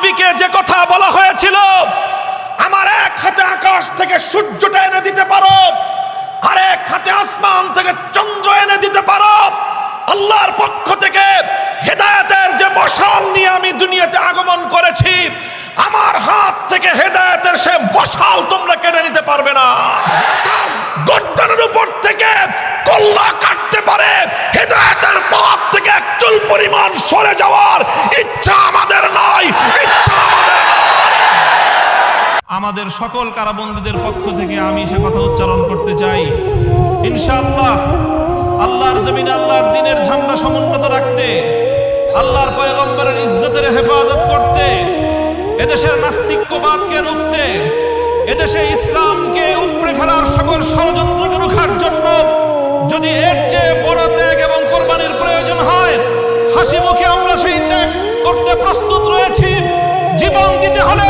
নবীকে যে কথা বলা হয়েছিল, আমার এক হাতে আকাশ থেকে সূর্যটা এনে দিতে পারো, আর এক হাতে আসমান থেকে চন্দ্র এনে দিতে পারো। আল্লাহর পক্ষ থেকে হেদায়তের যে মশাল নিয়ে আমি দুনিয়াতে আগমন করেছি, আমার হাত থেকে হেদায়তের সে মশাল তোমরা কেড়ে নিতে পারবে না। আমাদের সকল কারাবন্দীদের পক্ষ থেকে আমি সে কথা উচ্চারণ করতে চাই। ইনশাআল্লাহ, আল্লাহর জমিন আল্লাহর দিনের ঝান্ডা সমুন্নত রাখতে, আল্লাহর পয়গম্বরের ইজ্জতের হেফাজত করতে, এদেশের নাস্তিক্যবাদকে রুখতে, এদেশে ইসলামকে উপড়ে ফেলার সকল ষড়যন্ত্রকে রুখার জন্য যদি এর চেয়ে বড় ত্যাগ এবং কোরবানির প্রয়োজন হয়, হাসি মুখে আমরা সেই ত্যাগ করতে প্রস্তুত রয়েছি। জীবন দিতে হলে